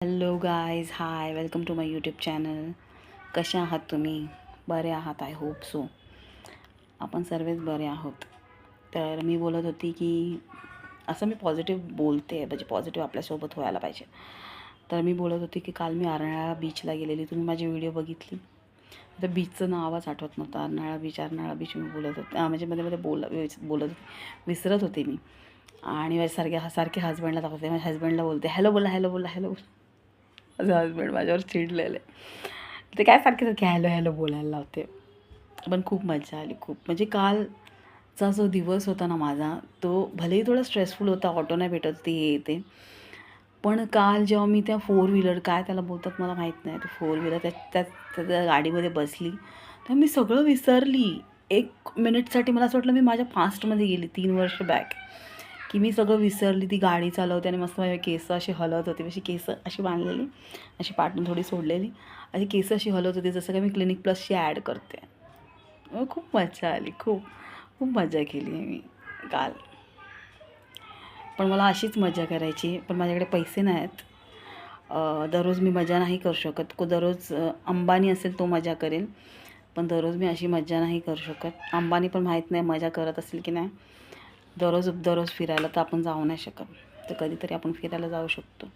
Hello guys hi welcome to my YouTube channel कसे आहात तुम्ही? बरे आहात आय होप सो आपण सर्वच बरे आहोत. तर मी बोलत होती की असं मी पॉझिटिव्ह बोलते म्हणजे पॉझिटिव्ह आपल्यासोबत व्हायला पाहिजे. तर मी बोलत होती की काल मी अर्नाळा बीचला गेलेली. तुम्ही माझी व्हिडिओ बघितली? तर बीचचं नावच आठवत नव्हतं. अर्नाळा बीच अर्नाळा बीच मी बोलत होते. म्हणजे मध्ये मध्ये बोल बोलत होते. विसरत होते मी. आणि माझ्या सारखे सारखे हजबंडला दाखवते. माझ्या हजबंडला बोलते हॅलो बोला हॅलो बोला हॅलो बोला. माझं हजबंड माझ्यावर चिडलेले. आहे ते काय सारखे सारखे हॅलो हॅलो बोलायला लावते. पण खूप मजा आली खूप. म्हणजे कालचा जो दिवस होता ना माझा तो भलेही थोडा स्ट्रेसफुल होता ऑटो नाही भेटत ते येते पण काल जेव्हा मी त्या फोर व्हीलर काय त्याला बोलतात मला माहीत नाही. तो फोर व्हीलर त्या त्या त्या गाडीमध्ये बसली. तर मी सगळं विसरली. एक मिनिटसाठी मला असं वाटलं मी माझ्या पास्टमध्ये गेली तीन वर्ष बॅक की मी सगळं विसरली ती गाडी चालवते आणि मस्त माझे केस अशी हलत होती. अशी केस अशी बांधलेली अशी पाटून थोडी सोडलेली. अशी केस अशी हलत होती जसं काय मी क्लिनिक प्लसची ॲड करते. खूप मजा आली खूप खूप मजा केली मी काल. पण मला अशीच मजा करायची पण माझ्याकडे पैसे नाही आहेत दररोज मी मजा नाही करू शकत. को दररोज अंबानी असेल तो मजा करेल पण दररोज मी अशी मजा नाही करू शकत. अंबानी पण माहीत नाही मजा करत असेल की नाही. दररोज दररोज फिरायला तर आपण जाऊ नाही शकत. तर कधीतरी आपण फिरायला जाऊ शकतो.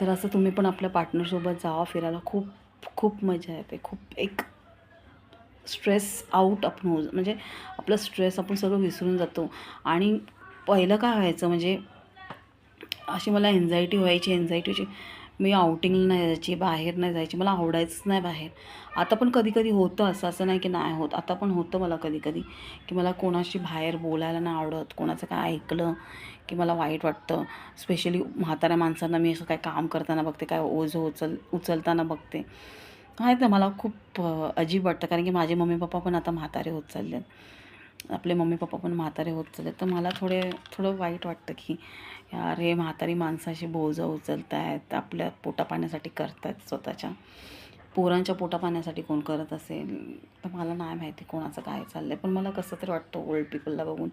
तर असं तुम्ही पण आपल्या पार्टनरसोबत जावा. फिरायला खूप खूप मजा येते. खूप एक स्ट्रेस आऊट आपण हो म्हणजे आपलं स्ट्रेस आपण सगळं विसरून जातो. आणि पहिलं काय व्हायचं म्हणजे अशी मला एन्झायटी व्हायची एन्झायटीची मी आउटिंगला नाही जायची बाहेर नाही जायची मला आवडायचंच नाही बाहेर. आता पण कधी कधी होतं असं असं नाही की नाही होत. आता पण होतं मला कधी कधी की मला कोणाशी बाहेर बोलायला नाही आवडत कोणाचं काय ऐकलं की मला वाईट वाटतं. स्पेशली म्हाताऱ्या माणसांना मी असं काय काम करताना बघते काय ओझं उचल उचलताना बघते. आहेत ना मला खूप अजीब वाटतं. कारण की माझे मम्मी पप्पा पण आता म्हातारे होत चालले आहेत आपले मम्मी पप्पा पण म्हातारे होत चालले तर मला थोडे थोडं वाईट वाटतं की यार हे म्हातारी माणसाशी बोजं उचलत आहेत आपल्या पोटापाण्यासाठी आहेत स्वतःच्या. पोरांच्या पोटापाण्यासाठी कोण करत असेल? तर मला नाही माहिती कोणाचं काय चाललं आहे पण मला कसं तरी वाटतं ओल्ड पीपलला बघून.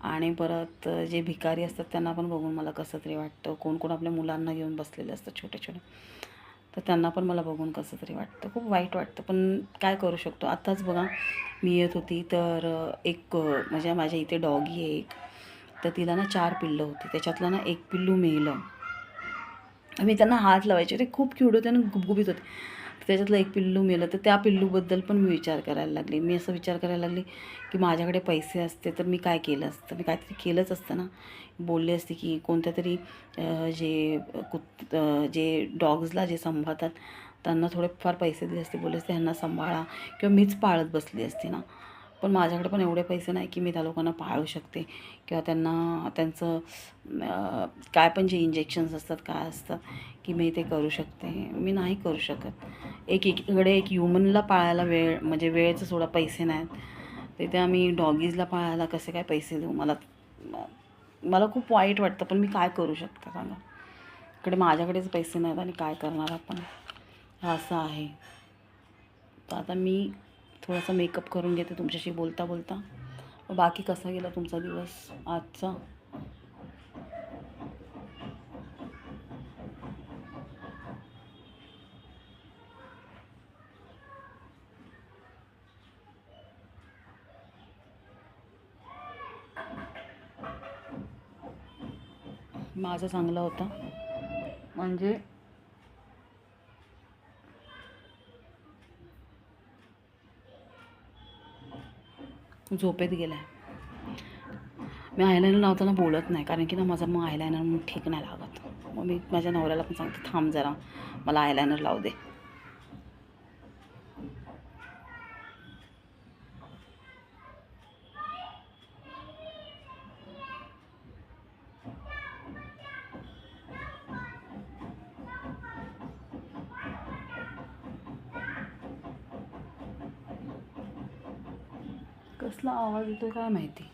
आणि परत जे भिकारी असतात त्यांना पण बघून मला कसं तरी वाटतं. कोण कोण आपल्या मुलांना घेऊन बसलेले असतात छोटे छोटे तर त्यांना पण मला बघून कसं तरी वाटतं. खूप वाईट वाटतं. पण काय करू शकतो? आत्ताच बघा मी येत होती तर एक म्हणजे माझ्या इथे डॉगी आहे एक. तर तिला ना चार पिल्लं होती. त्याच्यातलं ना एक पिल्लू मेलं. मी त्यांना हात लावायचे. ते खूप क्यूट होते आणि गुबगुबीत होते. त्याच्यातलं एक पिल्लू मेलं तर त्या पिल्लूबद्दल पण मी विचार करायला लागले. मी असं विचार करायला लागले की माझ्याकडे पैसे असते तर मी काय केलं असतं? मी काहीतरी केलंच असतं ना. बोलले असते की कोणत्या तरी जे कुत जे डॉग्सला जे सांभाळतात त्यांना थोडेफार पैसे दिले असते बोलले असते ह्यांना सांभाळा. किंवा मीच पाळत बसली असते ना. पण माझ्याकडे पण एवढे पैसे नाही की मी त्या लोकांना पाळू शकते. किंवा त्यांना त्यांचं काय पण जे इंजेक्शन्स असतात काय असतात की मी ते करू शकते. मी नाही करू शकत. एक एकीकडे एक ह्युमनला पाळायला वेळ म्हणजे वेळेचं सोडा पैसे नाहीत. तिथे आम्ही डॉगीजला पाळायला कसे काय पैसे देऊ? मला मला खूप वाईट वाटतं पण मी काय करू शकते सांगा? इकडे माझ्याकडेच पैसे नाहीत आणि काय करणार आपण? असं आहे. तर आता मी थोडासा मेकअप करून घेते तुमच्याशी बोलता बोलता. बाकी कसा गेला तुमचा दिवस आजचा? माझा चांगला होता. म्हणजे? झोपेत गेला आहे मी आयलायनर लावताना बोलत नाही कारण की ना माझा मग आयलायनर मग ठीक नाही लागत. मग मी माझ्या नवऱ्याला पण सांगते थांब जरा मला आयलायनर लावू दे. कसला आवाज येतो काय माहिती?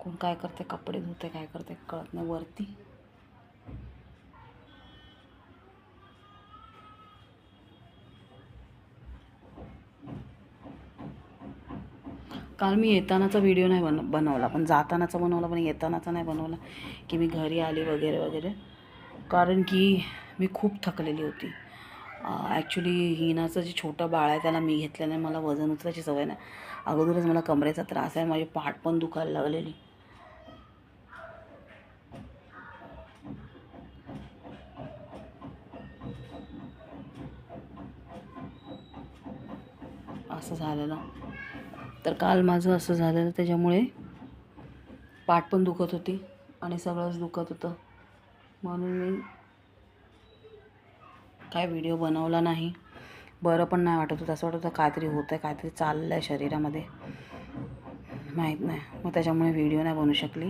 कोण काय करते कपडे धुते काय करते कळत नाही वरती. काल मी येतानाचा व्हिडिओ नाही बन बनवला पण जातानाचा बनवला पण येतानाचा नाही बनवला की मी घरी आली वगैरे वगैरे. कारण की मी खूप थकलेली होती. ॲक्च्युली हिनाचं जे छोटं बाळ आहे त्याला मी घेतलं नाही मला वजन उचलायची सवय नाही. अगोदरच मला कमरेचा त्रास आहे माझी पाठ पण दुखायला लागलेली. असं झालेलं. तर काल माझं असं झालेलं त्याच्यामुळे पाठ पण दुखत होती आणि सगळंच दुखत होतं. म्हणून मी काय व्हिडिओ बनवला नाही. बरं पण नाही वाटत होतं. असं वाटत होतं काहीतरी होतं आहे काहीतरी चाललं आहे शरीरामध्ये. माहीत नाही. मग त्याच्यामुळे व्हिडिओ नाही बनू शकली.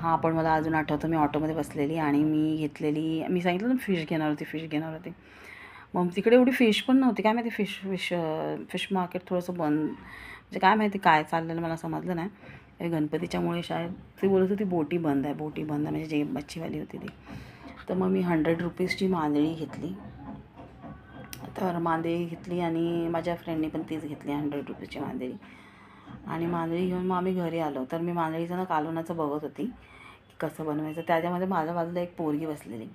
हां पण मला अजून आठवतं. मी ऑटोमध्ये बसलेली आणि मी घेतलेली मी सांगितलं ना फिश घेणार होती फिश घेणार होती. मग तिकडे एवढी फिश पण नव्हती. काय माहिती फिश फिश फिश मार्केट थोडंसं बंद. म्हणजे काय माहिती काय चाललेलं मला समजलं नाही. हे गणपतीच्यामुळे शायद ती बोलत होती बोटी बंद आहे बोटी बंद आहे. म्हणजे जे मच्छीवाली होती ती. तर मग मी हंड्रेड रुपीजची मांदळी घेतली. तर मांदळी घेतली आणि माझ्या फ्रेंडने पण तीच घेतली हंड्रेड रुपीजची मांदेळी आणि मांदळी घेऊन मग आम्ही घरी आलो. तर मी मांदळीचं ना कालवणाचं बघत होती की कसं बनवायचं. त्याच्यामध्ये माझ्या बाजूला एक पोरगी बसलेली.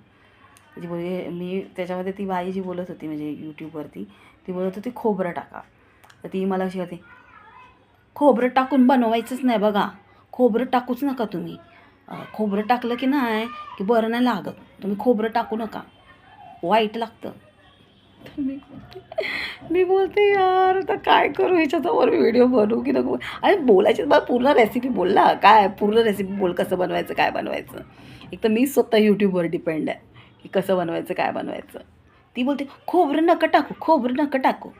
जी पोरगी मी त्याच्यामध्ये ती बाई जी बोलत होती म्हणजे यूट्यूबवरती ती बोलत होती खोबरं टाका. तर ती मला अशी होती खोबरं टाकून बनवायचंच नाही बघा. खोबरं टाकूच नका तुम्ही. खोबरं टाकलं की नाही की बरं नाही लागत. तुम्ही खोबरं टाकू नका. वाईट लागतं. तर मी मी बोलते यार आता काय करू? ह्याच्यासमोर व्हिडिओ बनवू की नको? अरे बोलायची बा पूर्ण रेसिपी बोलला. काय पूर्ण रेसिपी बोल कसं बनवायचं काय बनवायचं? एक तर मी स्वतः यूट्यूबवर डिपेंड आहे की कसं बनवायचं काय बनवायचं. ती बोलते खोबरं नका टाकू खोबरं नका टाकू.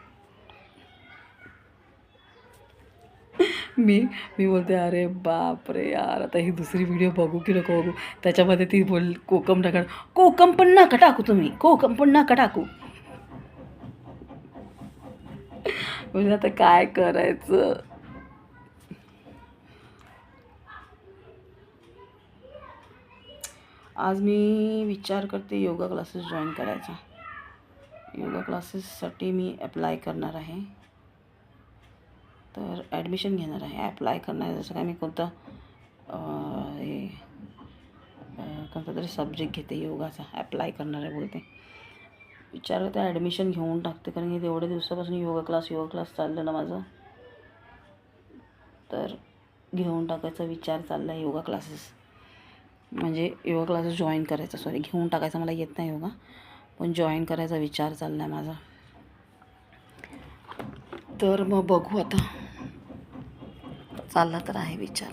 मी मी बोलते अरे बाप रे यार आता ही दुसरी व्हिडिओ बघू की नको बघू. त्याच्यामध्ये ती बोल कोकम टाका. कोकम पण नका टाकू तुम्ही कोकम पण नका टाकू. म्हणजे आता काय करायचं? आज मी विचार करते योगा क्लासेस जॉईन करायचा. योगा क्लासेससाठी मी अप्लाय करणार आहे. तर ॲडमिशन घेणार आहे. ॲप्लाय करणार आहे. जसं काय मी कोणतं हे कोणता तरी सब्जेक्ट घेते योगाचा. ॲप्लाय करणार आहे बोलते. विचार तर ॲडमिशन घेऊन टाकते. कारण की तेवढ्या दिवसापासून योगा क्लास योगा क्लास चाललं ना माझं. तर घेऊन टाकायचा विचार चालला आहे योगा क्लासेस म्हणजे योगा क्लासेस जॉईन करायचा. सॉरी घेऊन टाकायचा मला येत नाही योगा. पण जॉईन करायचा विचार चालला आहे माझा. तर मग बघू आता. चालला तर आहे विचार.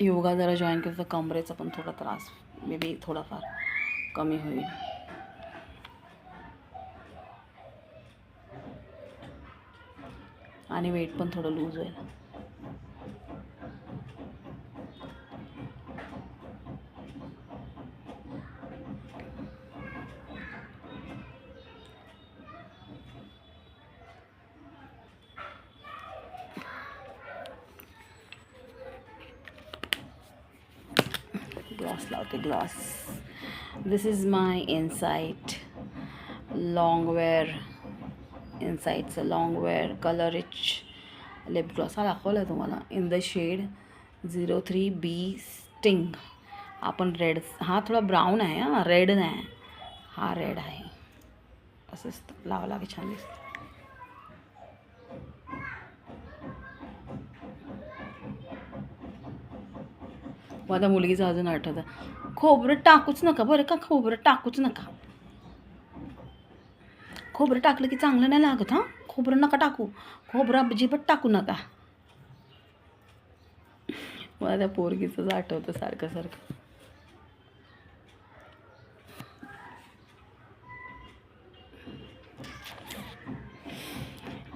योगा जरा जॉईन केलं तर कमरेचा पण थोडा त्रास मे बी थोडाफार कमी होईल. आणि वेट पण थोडं लूज होईल. ग्लॉस लावते gloss this is my Insight long wear इनसाईटचं long wear colour rich lip gloss हा दाखवला आहे तुम्हाला. In the shade zero three bee sting आपण रेड हा थोडा ब्राऊन आहे हा. रेड नाही. हा रेड आहे. असं लावा लावला छान दिसतं. माझ्या मुलगीचं अजून आठवतं. खोबरं टाकूच नका बरं का खोबरं टाकूच नका. खोबरं टाकलं की चांगलं नाही लागत हां? खोबरं नका टाकू. खोबरं अजिबात टाकू नका. मला त्या पोरगीचंच आठवतं सारखं सारखं.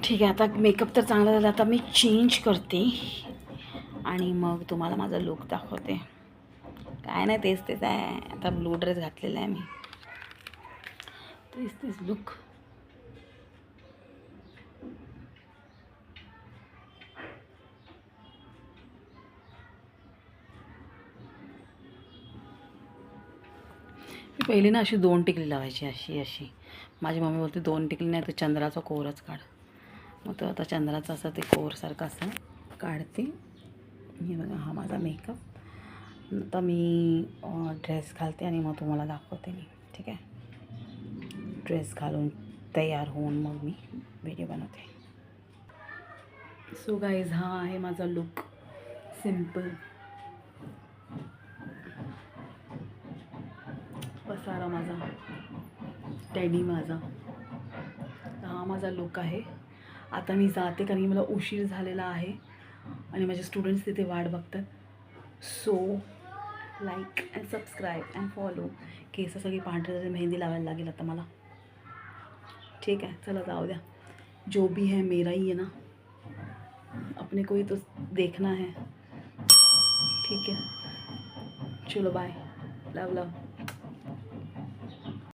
ठीक आहे आता मेकअप तर चांगला झाला. आता मी चेंज करते. आणि मग तुम्हाला माझा लुक दाखवते. काय नाही तेच तेच आहे. आता ब्लू ड्रेस घातलेला आहे मी. तेच तेच लुक मी पहिली ना अशी दोन टिकली लावायची अशी अशी. माझी मम्मी बोलते दोन टिकली नाही तर चंद्राचा कोरच काढ. मग तो आता चंद्राचा असं ते कोरसारखं असं काढते. हे बघा हा माझा मेकअप आता मी ड्रेस घालते आणि मग तुम्हाला दाखवते मी ठीक आहे? ड्रेस घालून तयार होऊन मग मी व्हिडिओ बनवते. सो गाईज हा आहे माझा लुक सिंपल पसारा माझा. टॅडी माझा. हा माझा लुक आहे. आता मी जाते कारण की मला उशीर झालेला आहे. आणि माझे स्टुडंट्स तिथे वाट बघतात. So like and subscribe and follow केस सगळी झाले, मेहंदी लावायला लागेल आता मला. ठीक है चला जाओ द्या. जो भी है मेरा ही है ना. अपने को ही तो देखना है. ठीक है. चलो बाय लव लव